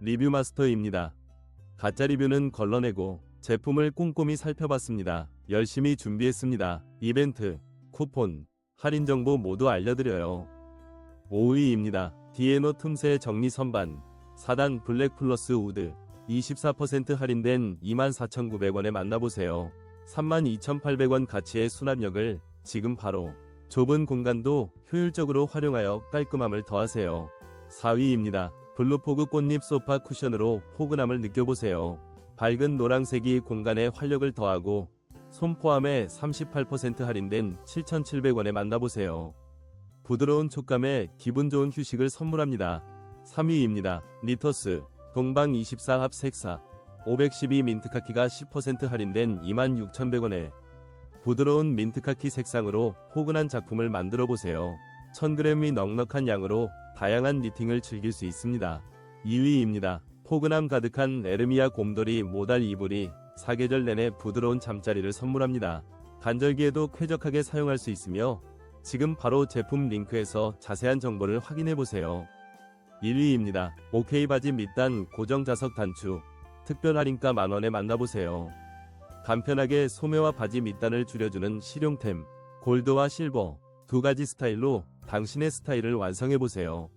리뷰 마스터입니다. 가짜 리뷰는 걸러내고 제품을 꼼꼼히 살펴봤습니다. 열심히 준비했습니다. 이벤트, 쿠폰, 할인 정보 모두 알려드려요. 5위입니다. 디에노 틈새 정리 선반 4단 블랙 플러스 우드 24% 할인된 24,900원에 만나보세요. 32,800원 가치의 수납력을 지금 바로 좁은 공간도 효율적으로 활용하여 깔끔함을 더하세요. 4위입니다. 블루포그 꽃잎 소파 쿠션으로 포근함을 느껴보세요. 밝은 노란색이 공간에 활력을 더하고 손 포함에 38% 할인된 7,700원에 만나보세요. 부드러운 촉감에 기분 좋은 휴식을 선물합니다. 3위입니다. 니터스 동방 24합 색사 512 민트카키가 10% 할인된 26,100원에 부드러운 민트카키 색상으로 포근한 작품을 만들어 보세요. 1000g이 넉넉한 양으로 다양한 니팅을 즐길 수 있습니다. 2위입니다. 포근함 가득한 에르미아 곰돌이 모달 이불이 사계절 내내 부드러운 잠자리를 선물합니다. 간절기에도 쾌적하게 사용할 수 있으며 지금 바로 제품 링크에서 자세한 정보를 확인해 보세요. 1위입니다. 오케이 바지 밑단 고정 자석 단추 특별 할인가 만원에 만나보세요. 간편하게 소매와 바지 밑단을 줄여주는 실용템 골드와 실버 두 가지 스타일로 당신의 스타일을 완성해 보세요.